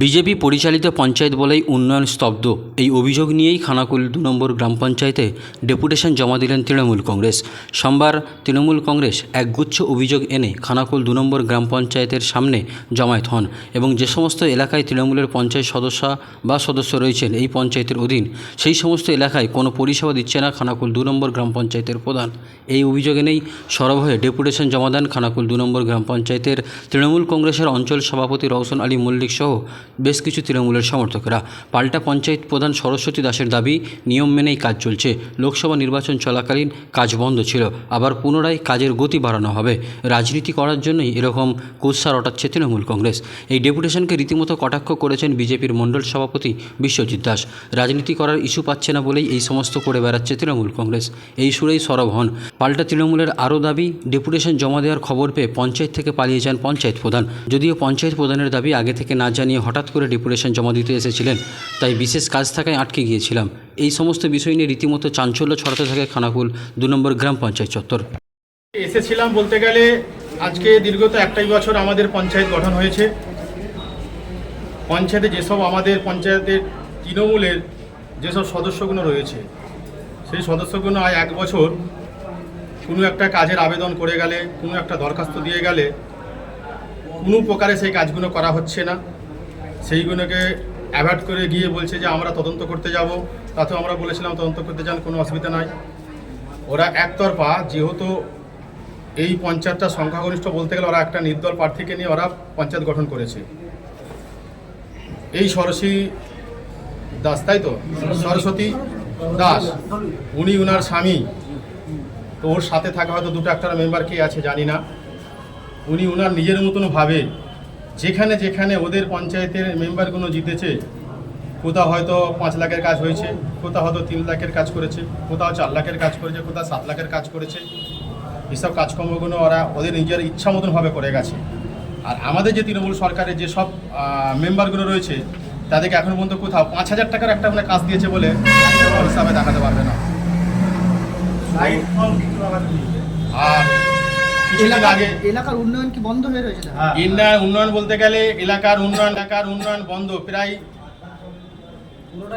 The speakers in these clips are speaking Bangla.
বিজেপি পরিচালিত পঞ্চায়েত বলেই উন্নয়ন স্তব্ধ। এই অভিযোগ নিয়েই খানাকুল দু নম্বর গ্রাম পঞ্চায়েতে ডেপুটেশন জমা দিলেন তৃণমূল কংগ্রেস। সোমবার তৃণমূল কংগ্রেস একগুচ্ছ অভিযোগ এনে খানাকুল দু নম্বর গ্রাম পঞ্চায়েতের সামনে জমায়েত হন এবং যে সমস্ত এলাকায় তৃণমূলের পঞ্চায়েত সদস্য বা সদস্য রয়েছেন এই পঞ্চায়েতের অধীন, সেই সমস্ত এলাকায় কোনো পরিষেবা দিচ্ছে না খানাকুল দু নম্বর গ্রাম পঞ্চায়েতের প্রধান। এই অভিযোগ এনেই সরব হয়ে ডেপুটেশন জমা দেন খানাকুল দু নম্বর গ্রাম পঞ্চায়েতের তৃণমূল কংগ্রেসের অঞ্চল সভাপতি রওশন আলী মল্লিক সহ বেশ কিছু তৃণমূলের সমর্থকেরা। পাল্টা পঞ্চায়েত প্রধান সরস্বতী দাসের দাবি, নিয়ম মেনেই কাজ চলছে। লোকসভা নির্বাচন চলাকালীন কাজ বন্ধ ছিল। আবার পুনরায় কাজের গতি বাড়ানো হবে। রাজনীতি করার জন্যই এরকম কুৎসা রটাচ্ছে তৃণমূল কংগ্রেস। এই ডেপুটেশনকে রীতিমতো কটাক্ষ করেছেন বিজেপির মণ্ডল সভাপতি বিশ্বজিৎ দাস। রাজনীতি করার ইস্যু পাচ্ছে না বলেই এই সমস্ত করে বেড়াচ্ছে তৃণমূল কংগ্রেস। এই সুরেই সরব হন। পাল্টা তৃণমূলের আরও দাবি, ডেপুটেশন জমা দেওয়ার খবর পেয়ে পঞ্চায়েত থেকে পালিয়ে যান পঞ্চায়েত প্রধান। যদিও পঞ্চায়েত প্রধানের দাবি আগে থেকে না জানিয়ে হঠাৎ করে ডেপুটেশন জমা দিতে এসেছিলেন, তাই বিশেষ কাজ থাকায় আটকে গিয়েছিলাম। এই সমস্ত বিষয় নিয়ে রীতিমতো চাঞ্চল্য ছড়াতে থাকে খানাকুল, দু নম্বর গ্রাম পঞ্চায়েত চত্বর। এসেছিলাম বলতে গেলে আজকে দীর্ঘত একটাই বছর আমাদের পঞ্চায়েত গঠন হয়েছে। পঞ্চায়েতে যেসব আমাদের পঞ্চায়েতের তৃণমূলের যেসব সদস্যগুলো রয়েছে, সেই সদস্যগুলো আয় এক বছর কোনো একটা কাজের আবেদন করে গেলে, কোনো একটা দরখাস্ত দিয়ে গেলে কোনো প্রকারে সেই কাজগুলো করা হচ্ছে না। সেইগুলোকে অ্যাভয়েড করে গিয়ে বলছে যে আমরা তদন্ত করতে যাব। তাতেও আমরা বলেছিলাম তদন্ত করতে যান, কোনো অসুবিধা নাই। ওরা একতরফা, যেহেতু এই পঞ্চায়েতটা সংখ্যাগরিষ্ঠ বলতে গেলে ওরা একটা নির্দল প্রার্থীকে নিয়ে ওরা পঞ্চায়েত গঠন করেছে। এই সরস্বী দাস, তাই তো? সরস্বতী দাস, উনি উনার স্বামী। তো ওর সাথে থাকা হয়তো দুটো একটা মেম্বার কে আছে, জানি না। উনি উনার নিজের মতন ভাবে। যেখানে যেখানে ওদের পঞ্চায়েতের মেম্বারগুলো জিতেছে কোথাও হয়তো পাঁচ লাখের কাজ হয়েছে কোথাও হয়তো তিন লাখের কাজ করেছে কোথাও চার লাখের কাজ করেছে কোথাও সাত লাখের কাজ করেছে। এসব কাজকর্মগুলো ওরা ওদের নিজের ইচ্ছা মতনভাবে করে গেছে। আর আমাদের যে তৃণমূল সরকারের যে সব মেম্বারগুলো রয়েছে তাদেরকে এখন পর্যন্ত কোথাও পাঁচ হাজার টাকার একটা মানে কাজ দিয়েছে বলে হিসাবে দেখাতে পারবে না। আর এলাকার আগে। এলাকার উন্নয়ন কি বন্ধ হয়ে রয়েছে না উন্নয়ন বলতে গেলে এলাকার উন্নয়ন এলাকার উন্নয়ন বন্ধ। প্রায়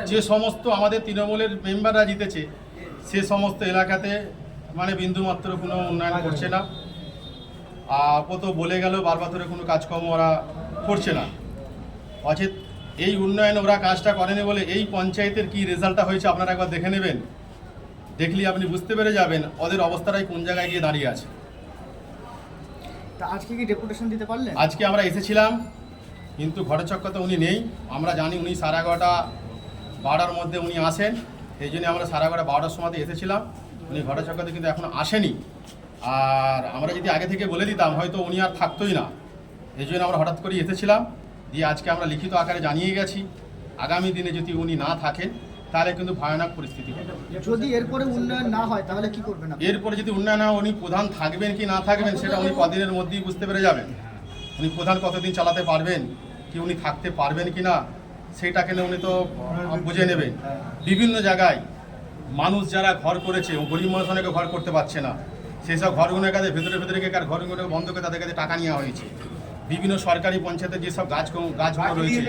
যে সমস্ত আমাদের তৃণমূলের মেম্বাররা জিতেছে সে সমস্ত এলাকাতে মানে বিন্দুমাত্র কোনো উন্নয়ন করছে না। আপাতত বলে গেল বারবার ধরে কোনো কাজকর্ম ওরা করছে না। অচেত এই উন্নয়ন ওরা কাজটা করেনি বলে এই পঞ্চায়েতের কি রেজাল্টটা হয়েছে আপনারা একবার দেখে নেবেন। দেখলে আপনি বুঝতে পেরে যাবেন ওদের অবস্থাটাই কোন জায়গায় গিয়ে দাঁড়িয়ে আছে। আজকে কি ডেপুটেশন দিতে পারলেন? আজকে আমরা এসেছিলাম, কিন্তু ঘটচক্কতে উনি নেই। আমরা জানি উনি সাড়ে এগারোটা, বারোটার মধ্যে উনি আসেন। এই জন্য আমরা সাড়ে এগারোটা, বারোটার সময়তে এসেছিলাম। উনি ঘটচক্কতে কিন্তু এখনও আসেনি। আর আমরা যদি আগে থেকে বলে দিতাম, হয়তো উনি আর থাকতোই না। এই জন্য আমরা হঠাৎ করে এসেছিলাম। দিয়ে আজকে আমরা লিখিত আকারে জানিয়ে গেছি। আগামী দিনে যদি উনি না থাকেন তাহলে কিন্তু ভয়ানক পরিস্থিতি হবে। যদি এরপরে উন্নয়ন না হয় তাহলে কি করবেন এরপরে যদি উন্নয়ন হয় উনি প্রধান থাকবেন কি না থাকবেন সেটা উনি কদিনের মধ্যেই বুঝতে পেরে যাবেন। উনি প্রধান কতদিন চালাতে পারবেন কি উনি থাকতে পারবেন কি না সেটাকে নিয়ে উনি তো বুঝে নেবেন। বিভিন্ন জায়গায় মানুষ যারা ঘর করেছে গরিব মানুষ অনেকে ঘর করতে পারছে না। সেই সব ঘরগুলোর কাছে ভেতরে ভেতরে গিয়ে কার ঘরগুলোকে বন্ধ করে তাদের কাছে টাকা নেওয়া হয়েছে। বিভিন্ন সরকারি পঞ্চায়েতের যেসব গাছ গাছগুলো রয়েছে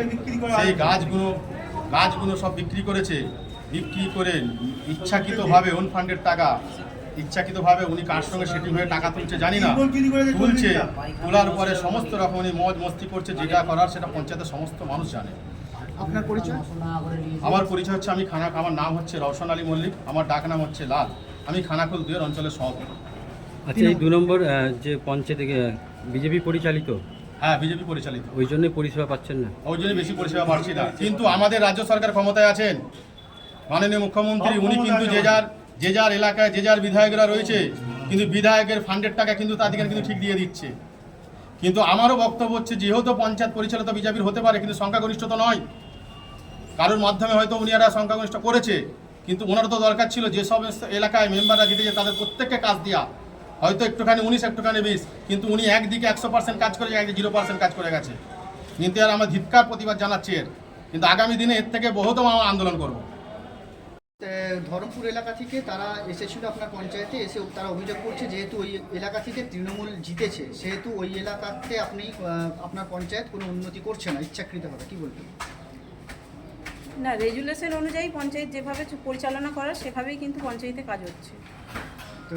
সেই গাছগুলো গাছগুলো সব বিক্রি করেছে। বিক্রি করে ইচ্ছাকৃতভাবে ওন ফান্ডের টাকা ইচ্ছাকৃতভাবে উনি কার সঙ্গে সেটিং হয়ে টাকা তুলছে জানি না। তুলছে তোলার পরে সমস্ত রকম উনি মজ মস্তি করছে যেটা করার সেটা পঞ্চায়েতের সমস্ত মানুষ জানে। আপনার পরিচয়? আমার পরিচয় হচ্ছে আমি খানা আমার নাম হচ্ছে রওশন আলী মল্লিক আমার ডাক নাম হচ্ছে লাল। আমি খানাকুল দুয়ের অঞ্চলের সভাপতি। আচ্ছা এই দু নম্বর যে পঞ্চায়েত বিজেপি পরিচালিত হ্যাঁ বিজেপি পরিচালিত। ওই জন্যই পরিষেবা পাচ্ছেন না। ওই জন্য বেশি পরিষেবা পাচ্ছি না। কিন্তু আমাদের রাজ্য সরকার ক্ষমতায় আছেন। মাননীয় মুখ্যমন্ত্রী উনি কিন্তু যে যার যে যার এলাকায় যে যার বিধায়করা রয়েছে কিন্তু বিধায়কের ফান্ডের টাকা কিন্তু তাদেরকে কিন্তু ঠিক দিয়ে দিচ্ছে। কিন্তু আমারও বক্তব্য হচ্ছে যেহেতু পঞ্চায়েত পরিচালিত বিজেপির হতে পারে কিন্তু সংখ্যাগরিষ্ঠতা নয়। কারোর মাধ্যমে হয়তো উনি একটা সংখ্যাগরিষ্ঠ করেছে কিন্তু ওনার তো দরকার ছিল যে সমস্ত এলাকায় মেম্বাররা জিতেছে তাদের প্রত্যেককে কাজ দেওয়া হয়তো একটুখানি উনিশ একটুখানি বিশ কিন্তু উনি একদিকে একশো পার্সেন্ট কাজ করে একদিকে জিরো পার্সেন্ট কাজ করে গেছে। কিন্তু আর আমরা ধিক্কার প্রতিবাদ জানাচ্ছি এর। কিন্তু আগামী দিনে এর থেকে বহুতম আমরা আন্দোলন করব। ধরমপুর এলাকা থেকে তারা এসেছিল আপনার পঞ্চায়েতে এসে তারা অভিযোগ করছে যেহেতু ওই এলাকা থেকে তৃণমূল জিতেছে সেহেতু ওই এলাকাতে আপনি আপনার পঞ্চায়েত কোনো উন্নতি করছে না ইচ্ছাকৃতভাবে কি বলবেন? না রেজুলেশন অনুযায়ী পঞ্চায়েত যেভাবে পরিচালনা করার সেভাবেই কিন্তু পঞ্চায়েতে কাজ হচ্ছে। তো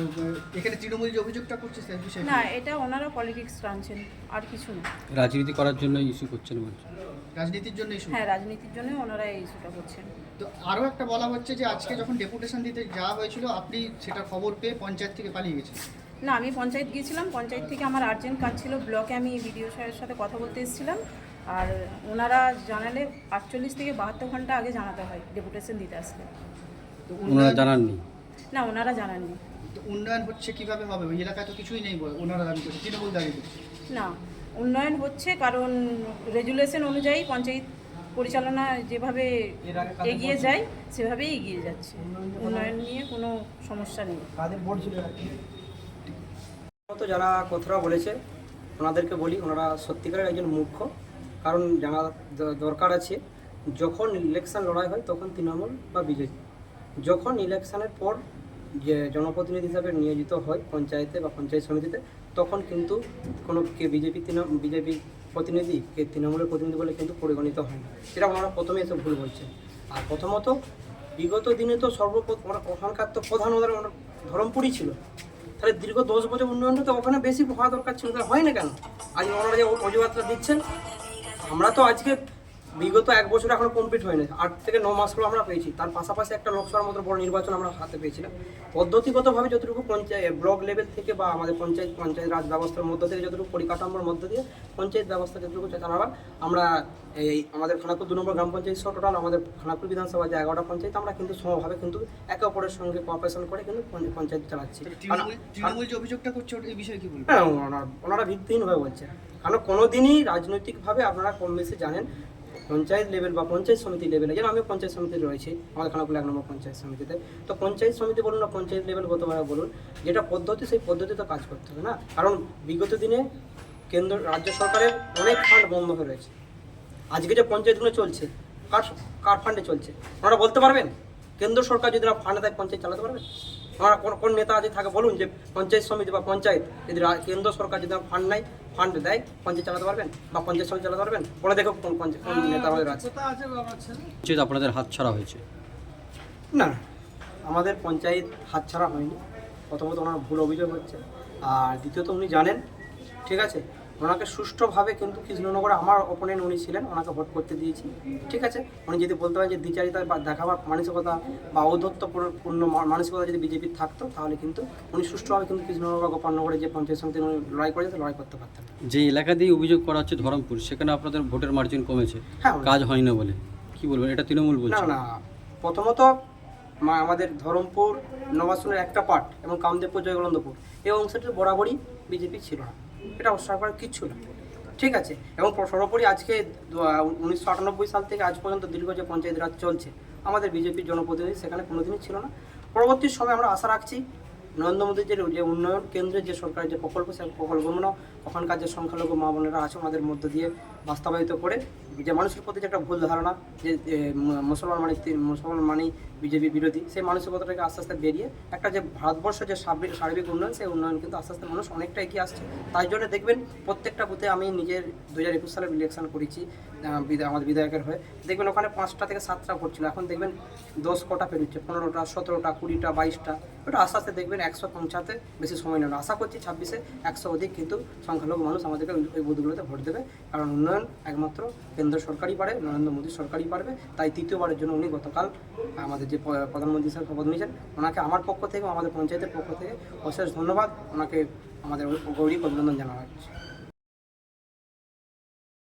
এখানে তৃণমূল যে অভিযোগটা করছে সেই বিষয়ে না এটা ওনারা পলিটিক্স টানছেন আর কিছু না। রাজনীতি করার জন্য ইস্যু করছেন বলছেন রাজনীতির জন্য ইস্যু হ্যাঁ রাজনীতির জন্য ওনারা এই ইস্যুটা করছেন। তো আরও একটা বলা হচ্ছে যে আজকে যখন ডেপুটেশন দিতে যাওয়া হয়েছিল আপনি সেটা খবর পেয়ে পঞ্চায়েত থেকে পালিয়ে গেছেন না আমি পঞ্চায়েত গিয়েছিলাম। পঞ্চায়েত থেকে আমার আর্জেন্ট কাজ ছিল ব্লকে আমি বিডিও সাহেবের সাথে কথা বলতে এসেছিলাম। আর ওনারা জানালে আটচল্লিশ থেকে বাহাত্তর ঘণ্টা আগে জানাতে হয় ডেপুটেশন দিতে আসলে। তো ওনারা জানাননি? না ওনারা জানাননি। উন্নয়ন হচ্ছে কীভাবে হবে? ওই এলাকায় তো কিছুই নেই বলে ওনারা দাবি করছে তৃণমূল দাবি করছে। না উন্নয়ন হচ্ছে কারণ রেজুলেশন অনুযায়ী পঞ্চায়েত পরিচালনা যেভাবে এগিয়ে যায় সেভাবেই এগিয়ে যাচ্ছে। উন্নয়ন নিয়ে কোনো সমস্যা নেই। মতো যারা কথাটা বলেছে ওনাদেরকে বলি ওনারা সত্যিকারের একজন মুখ্য কারণ জানা দরকার আছে যখন ইলেকশন লড়াই হয় তখন তৃণমূল বা বিজেপি। যখন ইলেকশনের পর যে জনপ্রতিনিধি হিসাবে নিয়োজিত হয় পঞ্চায়েতে বা পঞ্চায়েত সমিতিতে, তখন কিন্তু কোনো কে বিজেপি তৃণ, বিজেপি প্রতিনিধি, কে তৃণমূলের প্রতিনিধি বলে কিন্তু পরিগণিত হয় না। সেটা ওনারা প্রথমে এসে ভুল বলছেন আর প্রথমত, বিগত দিনে তো সর্বপ্রথম ওখানকার তো প্রধান ওদের ধরমপুরই ছিল। তাহলে দীর্ঘ দশ বছর উন্নয়নটা তো ওখানে বেশি হওয়া দরকার ছিল হয় না কেন? আজ ওনারা যে অজুহাতটা দিচ্ছেন, আমরা তো আজকে বিগত এক বছর এখনও কমপ্লিট হয়নি। আট থেকে ন মাস হলো আমরা পেয়েছি। তার পাশাপাশি একটা লোকসভার মতো বড় নির্বাচন আমরা হাতে পেয়েছিলাম। পদ্ধতিগতভাবে যতটুকু পঞ্চায়েত ব্লক লেভেল থেকে বা আমাদের পঞ্চায়েত পঞ্চায়েত রাজ ব্যবস্থার মধ্য থেকে যতটুকু পরিকাঠামোর মধ্য দিয়ে পঞ্চায়েত ব্যবস্থা যতটুকু চালাবার আমরা এই আমাদের খানাকুর দু নম্বর গ্রাম পঞ্চায়েত সহ টোটাল আমাদের খানাকুর বিধানসভা যে এগারোটা পঞ্চায়েত আমরা কিন্তু সমভাবে কিন্তু একে অপরের সঙ্গে কোঅপারেশন করে কিন্তু পঞ্চায়েত চালাচ্ছি। তৃণমূল তৃণমূল যে অভিযোগটা করছে এই বিষয়ে কি বলবেন হ্যাঁ ওনারা ওনারা ভিত্তিহীনভাবে বলছেন কারণ কোনোদিনই রাজনৈতিকভাবে আপনারা কম বেশি জানেন পঞ্চায়েত লেভেল বা পঞ্চায়েত সমিতি লেভেলে যেন আমি পঞ্চায়েত সমিতিতে রয়েছি খানাকুল এক নম্বর পঞ্চায়েত সমিতিতে। তো পঞ্চায়েত সমিতি বলুন না পঞ্চায়েত লেভেল গতভাবে বলুন, যেটা পদ্ধতি, সেই পদ্ধতিতে কাজ করতে হবে না। কারণ বিগত দিনে কেন্দ্র, রাজ্য সরকারের অনেক ফান্ড বন্ধ হয়ে রয়েছে। আজকে যে পঞ্চায়েতগুলো চলছে, কার কার ফান্ডে চলছে? ওনারা বলতে পারবেন? কেন্দ্র সরকার যদি না ফান্ড দেয় পঞ্চায়েত চালাতে পারবে? ওনারা কোন কোন নেতা আজ থাকে, বলুন যে পঞ্চায়েত সমিতি বা পঞ্চায়েত, যদি কেন্দ্র সরকার যদি ফান্ড নেয় ফান্ড দেয় পঞ্চায়েত চালাতে পারবেন বা পঞ্চায়েত সমিতি চালাতে পারবেন? বলে দেখো কোন পঞ্চায়েত কোন নেতা আমাদের আছে। পঞ্চায়েত আপনাদের হাত ছাড়া হয়েছে। না আমাদের পঞ্চায়েত হাত ছাড়া হয়নি। প্রথমত ওনার ভুল অভিযোগ হচ্ছে। আর দ্বিতীয়ত উনি জানেন ঠিক আছে? ওনাকে সুষ্ঠুভাবে কিন্তু কৃষ্ণনগরে আমার ওপোনেন্ট উনি ছিলেন ওনাকে ভোট করতে দিয়েছি। ঠিক আছে? উনি যদি বলতে পারেন যে দ্বিচারিতা বা দেখাবার মানসিকতা বা ঔদ্ধত্যপূর্ণ মানসিকতা যদি বিজেপির থাকতো তাহলে কিন্তু উনি সুষ্ঠুভাবে কিন্তু কৃষ্ণনগর বা গোপালনগরে যে পঞ্চায়েত সমিতি উনি লড়াই করেছে লড়াই করতে পারতেন। যে এলাকা দিয়ে অভিযোগ করা হচ্ছে ধরমপুর সেখানে আপনাদের ভোটের মার্জিন কমেছে। হ্যাঁ কাজ হয় না বলে। কি বলবেন? এটা তৃণমূল বলছে। না। প্রথমত মা- আমাদের ধরমপুর নবাসনের একটা পার্ট এবং কামদেবপুর জয়গলন্দপুর এই অংশটি বরাবরই বিজেপি ছিল না। এটা অস্বীকার করার কিচ্ছু না। ঠিক আছে? এবং সর্বোপরি আজকে উনিশশো আটানব্বই সাল থেকে আজ পর্যন্ত দীর্ঘ যে পঞ্চায়েত রাজ চলছে, আমাদের বিজেপির জনপ্রতিনিধি সেখানে কোনোদিনই ছিল না। পরবর্তী সময় আমরা আশা রাখছি নরেন্দ্র মোদীর যে যে উন্নয়ন কেন্দ্রের যে সরকারের যে প্রকল্প সেই প্রকল্পগুলো ওখানকার যে সংখ্যালঘু মা বোনেরা আছে ওনাদের মধ্য দিয়ে বাস্তবায়িত করে, যে মানুষের প্রতি যে একটা ভুল ধারণা, যে মুসলমান মানে মুসলমান মানেই বিজেপি বিরোধী, সেই মানসিকতাটাকে আস্তে আস্তে বেরিয়ে একটা যে ভারতবর্ষের যে সার্বিক সার্বিক উন্নয়ন, সেই উন্নয়ন কিন্তু আস্তে আস্তে মানুষ অনেকটা এগিয়ে আসছে। তাই জন্য দেখবেন প্রত্যেকটা বুথে আমি নিজের দু হাজার একুশ সালে ইলেকশন করেছি আমাদের বিধায়কের হয়ে। দেখবেন ওখানে পাঁচটা থেকে সাতটা ভোট ছিল। এখন দেখবেন দশ কটা পেরোচ্ছে পনেরোটা, সতেরোটা, কুড়িটা, বাইশটা। ওটা আস্তে আস্তে দেখবেন একশো পৌঁছাতে বেশি সময় নেবে আশা করছি ছাব্বিশে একশো অধিক কিন্তু সংখ্যালঘু মানুষ আমাদেরকে ওই বুথগুলোতে ভোট দেবে। কারণ উন্নয়ন একমাত্র কেন্দ্র সরকারই পারে, নরেন্দ্র মোদী সরকারই পারবে। তাই তৃতীয়বারের জন্য উনি গতকাল আমাদের যে প্রধানমন্ত্রী স্যার শপথ নিয়েছেন, ওনাকে আমার পক্ষ থেকে আমাদের পঞ্চায়েতের পক্ষ থেকে অশেষ ধন্যবাদ। ওনাকে আমাদের গৌরী অভিনন্দন জানানো হচ্ছে